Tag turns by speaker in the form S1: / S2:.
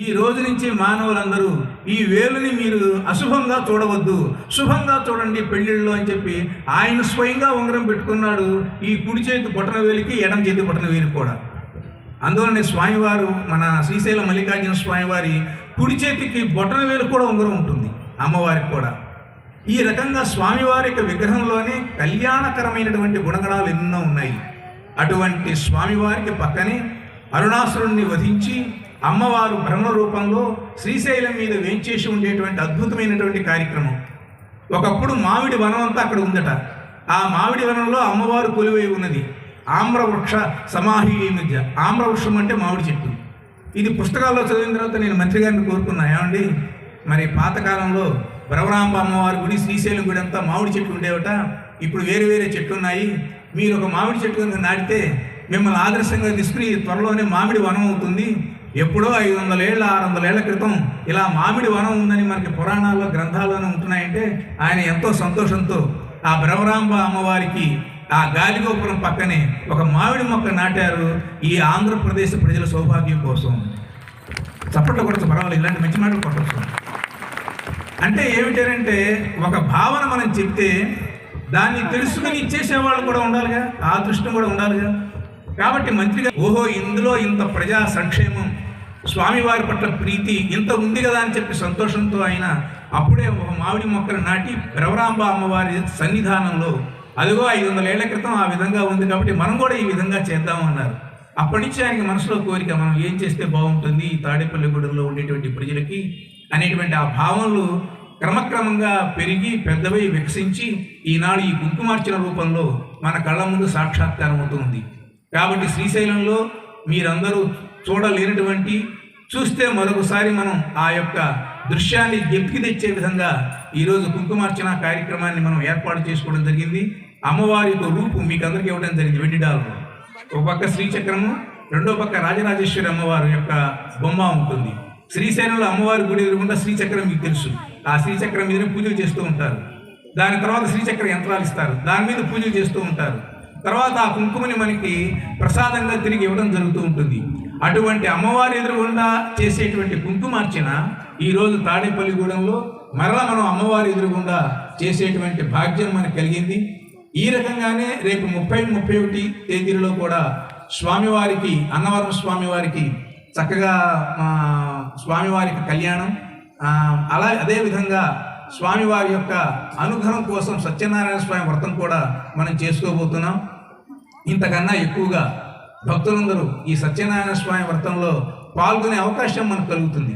S1: ఈ రోజు నుంచి మానవులందరూ ఈ వేలుని మీరు అశుభంగా చూడవద్దు. శుభంగా చూడండి పెళ్ళిళ్ళు అని చెప్పి ఆయన స్వయంగా ఉంగరం పెట్టుకున్నాడు. ఈ కుడి చేతి బొటన వేలికి ఎడం చేతి బొటన వేలికి కూడా. అందువలనే స్వామివారు మన శ్రీశైల మల్లికార్జున స్వామివారి కుడి చేతికి బొటన వేలు కూడా ఉంగరం ఉంటుంది. అమ్మవారికి కూడా. ఈ రకంగా స్వామివారి యొక్క విగ్రహంలోనే కళ్యాణకరమైనటువంటి గుణగణాలు ఎన్నో ఉన్నాయి. అటువంటి స్వామివారికి పక్కనే అరుణాసురుణ్ణి వధించి అమ్మవారు బ్రహ్మ రూపంలో శ్రీశైలం మీద వేంచేసి ఉండేటువంటి అద్భుతమైనటువంటి కార్యక్రమం. ఒకప్పుడు మామిడి వనం అంతా అక్కడ ఉందట. ఆ మామిడి వనంలో అమ్మవారు కొలువై ఉన్నది. ఆమ్రవృక్ష సమాహి మధ్య. ఆమ్రవృక్షం అంటే మామిడి చెట్టు. ఇది పుస్తకాల్లో చదివిన తర్వాత నేను మంత్రి గారిని కోరుకున్నా ఏమండి? మరి పాతకాలంలో భ్రవరాంబ అమ్మవారి గుడి శ్రీశైలం గుడి అంతా మామిడి చెట్లు ఉండేవట. ఇప్పుడు వేరే వేరే చెట్లు ఉన్నాయి మీరు ఒక మామిడి చెట్టు కనుక నాటితే మిమ్మల్ని ఆదర్శంగా తీసుకుని త్వరలోనే మామిడి వనం అవుతుంది. ఎప్పుడో ఐదు వందల ఏళ్ళ ఆరు వందల ఏళ్ళ క్రితం ఇలా మామిడి వనం ఉందని మనకి పురాణాల్లో గ్రంథాల్లోనే ఉంటున్నాయంటే ఆయన ఎంతో సంతోషంతో ఆ బ్రవరాంబ అమ్మవారికి ఆ గాలిగోపురం పక్కనే ఒక మామిడి మొక్క నాటారు ఈ ఆంధ్రప్రదేశ్ ప్రజల సౌభాగ్యం కోసం. చప్పట్లు కొట్టచ్చు పర్వాలేదు ఇలాంటి మంచి మాటలు కొట్టచ్చు. అంటే ఏమిటంటే ఒక భావన మనం చెప్తే దాన్ని తెలుసుకుని ఇచ్చేసేవాళ్ళు కూడా ఉండాలిగా ఆ దృష్టి కూడా ఉండాలిగా. కాబట్టి మంత్రిగా ఓహో ఇందులో ఇంత ప్రజా సంక్షేమం స్వామివారి పట్ల ప్రీతి ఇంత ఉంది కదా అని చెప్పి సంతోషంతో ఆయన అప్పుడే ఒక మామిడి మొక్కను నాటి రవరాంబ అమ్మవారి సన్నిధానంలో అదిగో ఐదు వందల ఏళ్ళ క్రితం ఆ విధంగా ఉంది కాబట్టి మనం కూడా ఈ విధంగా చేద్దామన్నారు అప్పటి నుంచి ఆయనకి మనసులో కోరిక మనం ఏం చేస్తే బాగుంటుంది ఈ తాడేపల్లిగూడెంలో ఉండేటువంటి ప్రజలకి అనేటువంటి ఆ భావనలు క్రమక్రమంగా పెరిగి పెద్దవై వికసించి ఈనాడు ఈ కుంకుమార్చన రూపంలో మన కళ్ళ ముందు సాక్షాత్కారం అవుతుంది కాబట్టి శ్రీశైలంలో మీరందరూ చూడలేనటువంటి చూస్తే మరొకసారి మనం ఆ యొక్క దృశ్యాన్ని జ్ఞప్తికి తెచ్చే విధంగా ఈరోజు కుంకుమార్చన కార్యక్రమాన్ని మనం ఏర్పాటు చేసుకోవడం జరిగింది. అమ్మవారి యొక్క రూపు మీకు అందరికీ ఇవ్వడం జరిగింది. వెండి డాలు ఒక పక్క శ్రీచక్రము రెండో పక్క రాజరాజేశ్వరి అమ్మవారి యొక్క బొమ్మ ఉంటుంది. శ్రీశైలంలో అమ్మవారి గుడి ఎదురుకుండా శ్రీచక్రం మీకు తెలుసు. ఆ శ్రీచక్రం మీద పూజలు చేస్తూ ఉంటారు. దాని తర్వాత శ్రీచక్ర యంత్రాలు ఇస్తారు. దాని మీద పూజలు చేస్తూ ఉంటారు. తర్వాత ఆ కుంకుమని మనకి ప్రసాదంగా తిరిగి ఇవ్వడం జరుగుతూ ఉంటుంది. అటువంటి అమ్మవారి ఎదురుగుండా చేసేటువంటి కుంకుమార్చన ఈరోజు తాడేపల్లిగూడెంలో మరలా మనం అమ్మవారి ఎదురుగుండా చేసేటువంటి భాగ్యం మనకు కలిగింది. ఈ రకంగానే రేపు ముప్పై ముప్పై ఒకటి తేదీలలో కూడా స్వామివారికి అన్నవరం స్వామివారికి చక్కగా స్వామివారికి కళ్యాణం. అలా అదేవిధంగా స్వామివారి యొక్క అనుగ్రహం కోసం సత్యనారాయణ స్వామి వ్రతం కూడా మనం చేసుకోబోతున్నాం. ఇంతకన్నా ఎక్కువగా భక్తులందరూ ఈ సత్యనారాయణ స్వామి వ్రతంలో పాల్గొనే అవకాశం మనకు కలుగుతుంది.